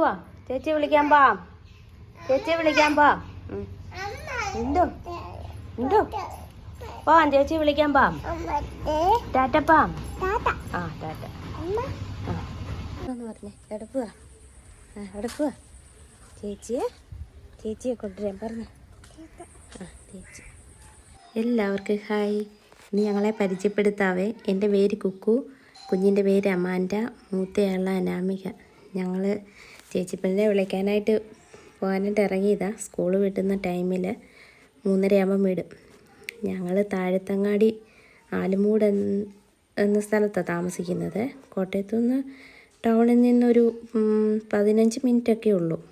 പോവാ. ചേച്ചി വിളിക്കാൻ പാ. ചേച്ചി വിളിക്കാൻ പാ. എന്തോ എന്തോ പോവാൻ ചേച്ചി വിളിക്കാൻ പാം. ടാറ്റ പാം. ആ ടാറ്റ. പറഞ്ഞേ പോവാ? ആ ചേച്ചിയെ? ചേച്ചിയെ കൊണ്ടുവരാൻ പറഞ്ഞു. ചേച്ചി. എല്ലാവർക്കും ഹായ്. ഇന്ന് ഞങ്ങളെ പരിചയപ്പെടുത്താവേ. എന്റെ പേര് കുക്കു. കുഞ്ഞിന്റെ പേര് അമാൻഡ. മൂത്തയാള അനാമിക. ഞങ്ങൾ ചേച്ചിപ്പനെ വിളിക്കാനായിട്ട് പോകാനായിട്ട് ഇറങ്ങിയതാണ് സ്കൂൾ വിട്ടുന്ന ടൈമിൽ മൂന്നരയാകുമ്പം വിടും. ഞങ്ങൾ താഴത്തങ്ങാടി ആലുമൂട് എന്ന- സ്ഥലത്താണ് താമസിക്കുന്നത്. കോട്ടയത്തു നിന്ന് ടൗണിൽ നിന്നൊരു പതിനഞ്ച് മിനിറ്റൊക്കെ ഉള്ളൂ.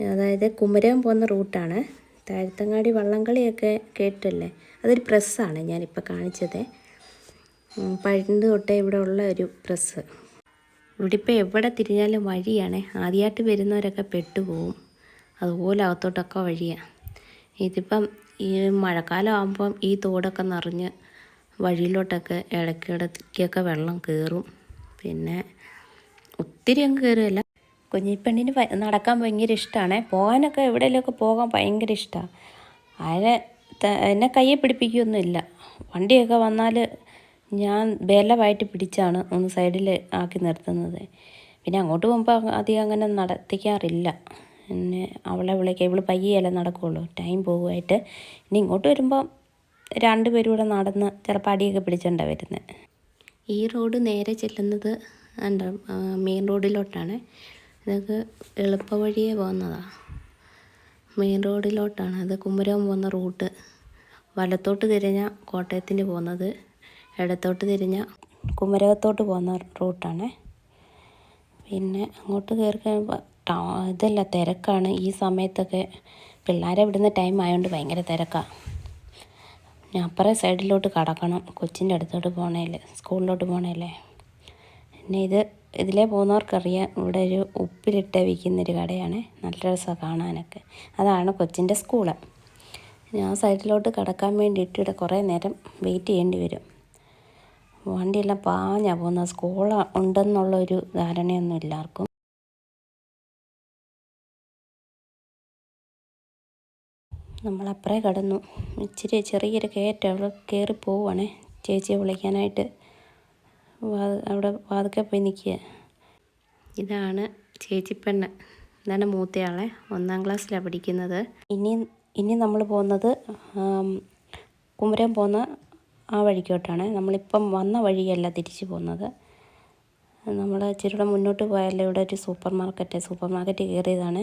അതായത് കുമരകം പോകുന്ന റൂട്ടാണ്. താഴത്തങ്ങാടി വള്ളംകളിയൊക്കെ കേട്ടല്ലേ? അതൊരു പ്രസ്സാണ് ഞാനിപ്പോൾ കാണിച്ചത്. പണ്ട് തൊട്ടേ ഇവിടെ ഉള്ള ഒരു പ്രസ് ഇവിടെ ഇപ്പോൾ എവിടെ തിരിഞ്ഞാലും വഴിയാണ്. ആദ്യമായിട്ട് വരുന്നവരൊക്കെ പെട്ടുപോകും അതുപോലെ അകത്തോട്ടൊക്കെ വഴിയാണ് ഇതിപ്പം ഈ മഴക്കാലം ആകുമ്പം ഈ തോടൊക്കെ നിറഞ്ഞ് വഴിയിലോട്ടൊക്കെ ഇടയ്ക്കിടയ്ക്കൊക്കെ വെള്ളം കയറും. പിന്നെ ഒത്തിരി അങ്ങ് കയറുകയല്ല. കുഞ്ഞിപ്പെണ്ണിന് നടക്കാൻ ഭയങ്കര ഇഷ്ടമാണ് പോകാനൊക്കെ എവിടെയെങ്കിലുമൊക്കെ പോകാൻ ഭയങ്കര ഇഷ്ടമാണ് ആരെ എന്നെ കയ്യെ പിടിപ്പിക്കുകയൊന്നുമില്ല വണ്ടിയൊക്കെ വന്നാൽ ഞാൻ ബലമായിട്ട് പിടിച്ചാണ് ഒന്ന് സൈഡിൽ ആക്കി നിർത്തുന്നത്. പിന്നെ അങ്ങോട്ട് പോകുമ്പോൾ അധികം അങ്ങനെ നടത്തിക്കാറില്ല. പിന്നെ അവളെ വിളിക്കുക ഇവൾ പയ്യല്ലേ നടക്കുകയുള്ളൂ ടൈം പോകുമായിട്ട് ഇനി ഇങ്ങോട്ട് വരുമ്പോൾ രണ്ടുപേരും കൂടെ നടന്ന് ചിലപ്പോൾ അടിയൊക്കെ പിടിച്ചുണ്ടാ വരുന്നത് ഈ റോഡ് നേരെ ചെല്ലുന്നത് എന്താ മെയിൻ റോഡിലോട്ടാണ് ഇതൊക്കെ എളുപ്പ വഴിയേ പോകുന്നതാണ് മെയിൻ റോഡിലോട്ടാണ് അത് കുമരകം പോകുന്ന റൂട്ട് വലത്തോട്ട് തിരിഞ്ഞാൽ കോട്ടയത്തിന് പോകുന്നത്. ഇടത്തോട്ട് തിരിഞ്ഞ കുമരകത്തോട്ട് പോകുന്ന റൂട്ടാണ്. പിന്നെ അങ്ങോട്ട് കയറി കഴിയുമ്പോൾ ഇതല്ല തിരക്കാണ്. ഈ സമയത്തൊക്കെ പിള്ളേരെ വിടുന്ന ടൈം ആയതുകൊണ്ട് ഭയങ്കര തിരക്കാണ് ഞാൻ അപ്പുറേ സൈഡിലോട്ട് കടക്കണം. കൊച്ചിന്റെ അടുത്തോട്ട് പോണേൽ സ്കൂളിലോട്ട് പോണേലേ. പിന്നെ ഇത് ഇതിലേ പോകുന്നവർക്കറിയാം ഇവിടെ ഒരു ഉപ്പിലിട്ട് വിൽക്കുന്നൊരു കടയാണ്. നല്ല രസമാണ് കാണാനൊക്കെ. അതാണ് കൊച്ചിന്റെ സ്കൂൾ. ഞാൻ സൈഡിലോട്ട് കടക്കാൻ വേണ്ടിയിട്ട് ഇവിടെ കുറേ നേരം വെയിറ്റ് ചെയ്യേണ്ടി വരും. വണ്ടിയെല്ലാം പാഞ്ഞാ പോകുന്നത്. സ്കൂൾ ഉണ്ടെന്നുള്ളൊരു ധാരണയൊന്നും എല്ലാവർക്കും. നമ്മളപ്പുറേ കടന്നു. ഇച്ചിരി ചെറിയൊരു കയറ്റം അവിടെ കയറി പോവുകയാണേ ചേച്ചിയെ വിളിക്കാനായിട്ട് അവിടെ വാതുക്കെ പോയി നിൽക്കുക. ഇതാണ് ചേച്ചിപ്പെണ്ണ്. ഇതാണ് മൂത്തയാളെ. ഒന്നാം ക്ലാസ്സിലാണ് പഠിക്കുന്നത്. ഇനി ഇനി നമ്മൾ പോകുന്നത് കുമരം പോകുന്ന ആ വഴിക്കോട്ടാണ്. നമ്മളിപ്പം വന്ന വഴിയല്ല തിരിച്ചു പോകുന്നത്. നമ്മൾ ഇച്ചിരി മുന്നോട്ട് പോയാലേ ഇവിടെ ഒരു സൂപ്പർ മാർക്കറ്റ് സൂപ്പർ മാർക്കറ്റ് കയറിയതാണ്.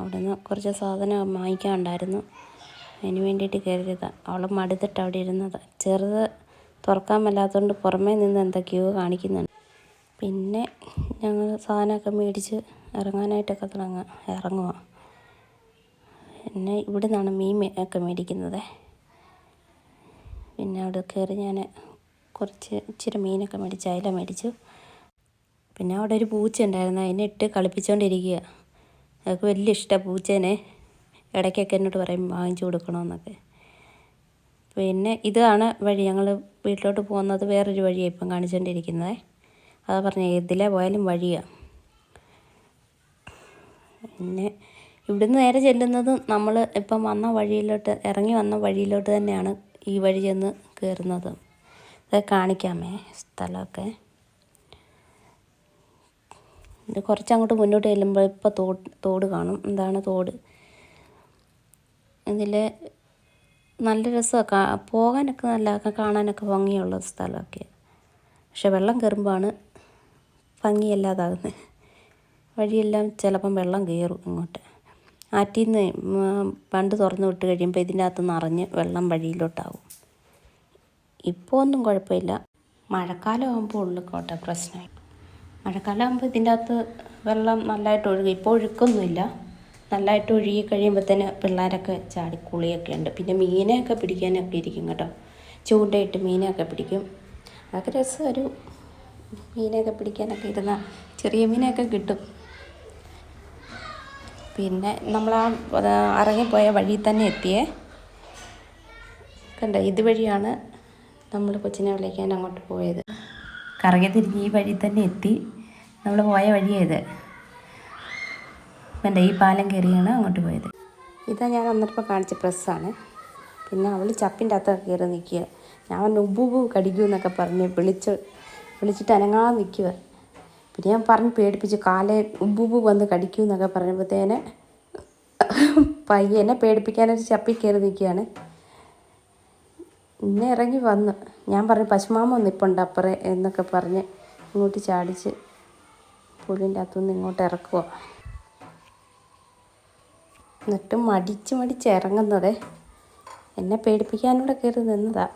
അവിടെ നിന്ന് കുറച്ച് സാധനം വാങ്ങിക്കാണ്ടായിരുന്നു അതിന് വേണ്ടിയിട്ട് കയറിയതാണ് അവൾ മടുത്തിട്ട് അവിടെ ഇരുന്നത്. ചെറുത് തുറക്കാൻ മേലാത്തതുകൊണ്ട് പുറമേ നിന്ന് എന്തൊക്കെയോ കാണിക്കുന്നുണ്ട്. പിന്നെ ഞങ്ങൾ സാധനമൊക്കെ മേടിച്ച് ഇറങ്ങാനായിട്ടൊക്കെ തുടങ്ങുക ഇറങ്ങുക പിന്നെ ഇവിടെ നിന്നാണ് മീൻ ഒക്കെ മേടിക്കുന്നത്. പിന്നെ അവിടെ കയറി ഞാൻ കുറച്ച് ഇച്ചിരി മീനൊക്കെ മേടിച്ച് അയില മേടിച്ചു. പിന്നെ അവിടെ ഒരു പൂച്ച ഉണ്ടായിരുന്നു. അതിനെ ഇട്ട് കളിപ്പിച്ചുകൊണ്ടിരിക്കുക അതൊക്കെ വലിയ ഇഷ്ടമാണ് പൂച്ചേനെ. ഇടയ്ക്കൊക്കെ എന്നോട് പറയും വാങ്ങിച്ചു കൊടുക്കണമെന്നൊക്കെ പിന്നെ ഇതാണ് വഴി. ഞങ്ങൾ വീട്ടിലോട്ട് പോകുന്നത് വേറൊരു വഴിയാണ് ഇപ്പം കാണിച്ചുകൊണ്ടിരിക്കുന്നത് അതാ പറഞ്ഞ ഇതിലെ പോയാലും വഴിയാണ് പിന്നെ ഇവിടുന്ന് നേരെ ചെല്ലുന്നത് നമ്മൾ ഇപ്പം വന്ന വഴിയിലോട്ട് ഇറങ്ങി വന്ന വഴിയിലോട്ട് തന്നെയാണ് ഈ വഴി ചെന്ന് കയറുന്നത് അത് കാണിക്കാമേ സ്ഥലമൊക്കെ. ഇത് കുറച്ചങ്ങോട്ട് മുന്നോട്ട് ചെല്ലുമ്പോൾ ഇപ്പോൾ തോട് തോട് കാണും. എന്താണ് തോട്? ഇതിൽ നല്ല രസമൊക്കെ പോകാനൊക്കെ നല്ല കാണാനൊക്കെ ഭംഗിയുള്ള സ്ഥലമൊക്കെ. പക്ഷെ വെള്ളം കയറുമ്പോഴാണ് ഭംഗിയല്ലാതാകുന്നത് വഴിയെല്ലാം ചിലപ്പം വെള്ളം കയറും ഇങ്ങോട്ട്. ആറ്റിൽ നിന്ന് പണ്ട് തുറന്നു വിട്ട് കഴിയുമ്പോൾ ഇതിന്റെ അകത്ത് നിറഞ്ഞ് വെള്ളം വഴിയിലോട്ടാവും. ഇപ്പോൾ ഒന്നും കുഴപ്പമില്ല. മഴക്കാലം ആകുമ്പോൾ ഉള്ളു കോട്ടെ പ്രശ്നമായി മഴക്കാലം ആകുമ്പോൾ ഇതിന്റെ അകത്ത് വെള്ളം നല്ലതായിട്ട് ഒഴുകും. ഇപ്പോൾ ഒഴുക്കൊന്നുമില്ല. നല്ലതായിട്ട് ഒഴുകി കഴിയുമ്പോഴത്തേന് പിള്ളേരൊക്കെ ചാടി കുളിയൊക്കെ ഉണ്ട്. പിന്നെ മീനെയൊക്കെ പിടിക്കാനൊക്കെ ഇരിക്കും കേട്ടോ. ചൂണ്ടയിട്ട് മീനെയൊക്കെ പിടിക്കും. അതൊക്കെ രസം ഒരു മീനെയൊക്കെ പിടിക്കാനൊക്കെ ഇരുന്ന ചെറിയ മീനെയൊക്കെ കിട്ടും. പിന്നെ നമ്മൾ ആ ഇറങ്ങിപ്പോയ വഴിയിൽ തന്നെ എത്തിയേ. കണ്ടോ ഇതുവഴിയാണ് നമ്മൾ കൊച്ചിനെ വിളിക്കാൻ അങ്ങോട്ട് പോയത്. കറങ്ങി തിരിഞ്ഞ് ഈ വഴി തന്നെ എത്തി. നമ്മൾ പോയ വഴിയേത്. എന്റെ ഈ പാലം കയറിയാണ് അങ്ങോട്ട് പോയത്. ഇതാ ഞാൻ അന്നിട്ടിപ്പോൾ കാണിച്ച പ്രസ്സാണ്. പിന്നെ അവൾ ചപ്പിന്റെ അകത്തൊക്കെ കയറി നിൽക്കുക ഞാൻ ഉബുബു കടിക്കൂ എന്നൊക്കെ പറഞ്ഞ് വിളിച്ച് വിളിച്ചിട്ട് അനങ്ങാതെ നിൽക്കുക പിന്നെ ഞാൻ പറഞ്ഞ് പേടിപ്പിച്ച് കാലെ ഉബുബു വന്ന് കടിക്കൂ എന്നൊക്കെ പറയുമ്പോഴത്തേനെ പയ്യനെ പേടിപ്പിക്കാനൊരു ചപ്പി കയറി നിൽക്കുകയാണ്. ഇന്നെ ഇറങ്ങി വന്നു. ഞാൻ പറഞ്ഞു പശുമാമ നിപ്പുണ്ട് അപ്പുറേ എന്നൊക്കെ പറഞ്ഞ് ഇങ്ങോട്ട് ചാടിച്ച് പുല്ലിന്റെ അകത്തുനിന്ന് ഇങ്ങോട്ട് ഇറക്കുക എന്നിട്ട് മടിച്ച് മടിച്ച് ഇറങ്ങുന്നത്. എന്നെ പേടിപ്പിക്കാനൂടെ കയറി നിന്നതാ.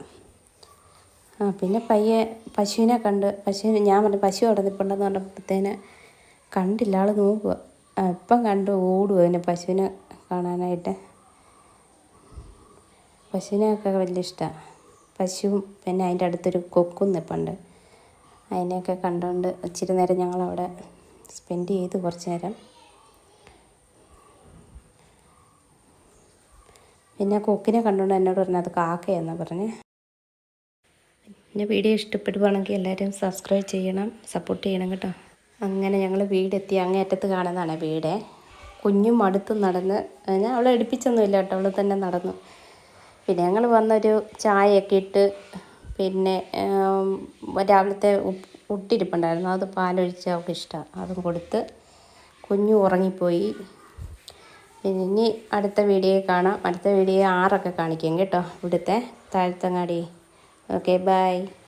ആ പിന്നെ പയ്യെ പശുവിനെ കണ്ട് പശുവിനെ ഞാൻ പറഞ്ഞു പശു അവിടെ നിൽപ്പുണ്ടെന്ന് പറഞ്ഞപ്പോഴത്തേന് കണ്ടില്ല ആൾ നോക്കുക ഇപ്പം കണ്ട് ഓടുക പിന്നെ പശുവിനെ കാണാനായിട്ട്. പശുവിനെയൊക്കെ വലിയ ഇഷ്ടമാണ് പശുവും പിന്നെ അതിന്റെ അടുത്തൊരു കൊക്കും നിൽപ്പുണ്ട് അതിനെയൊക്കെ കണ്ടുകൊണ്ട് ഇച്ചിരി നേരം ഞങ്ങളവിടെ സ്പെൻഡ് ചെയ്തു കുറച്ച് നേരം. പിന്നെ കൊക്കിനെ കണ്ടുകൊണ്ട് എന്നോട് പറഞ്ഞു അത് കാക്കയെന്നാണ് പറഞ്ഞ്. പിന്നെ വീഡിയോ ഇഷ്ടപ്പെടുവാണെങ്കിൽ എല്ലാവരും സബ്സ്ക്രൈബ് ചെയ്യണം സപ്പോർട്ട് ചെയ്യണം കേട്ടോ. അങ്ങനെ ഞങ്ങൾ വീടെത്തി. അങ്ങേറ്റത്ത് കാണുന്നതാണ് വീട്. കുഞ്ഞും അടുത്ത് നടന്ന് ഞാൻ അവളെ എടുപ്പിച്ചൊന്നുമില്ല കേട്ടോ. അവൾ തന്നെ നടന്നു. പിന്നെ ഞങ്ങൾ വന്നൊരു ചായയൊക്കെ ഇട്ട് പിന്നെ രാവിലത്തെ ഉട്ടിരിപ്പുണ്ടായിരുന്നു. അത് പാലൊഴിച്ച് അവൾക്ക് ഇഷ്ടമാണ്. അതും കൊടുത്ത് കുഞ്ഞു ഉറങ്ങിപ്പോയി. പിന്നെ ഇനി അടുത്ത വീഡിയോ കാണാം. അടുത്ത വീഡിയോ ആറൊക്കെ കാണിക്കാം കേട്ടോ. ഇവിടുത്തെ താഴ്ത്തങ്ങാടി. Okay bye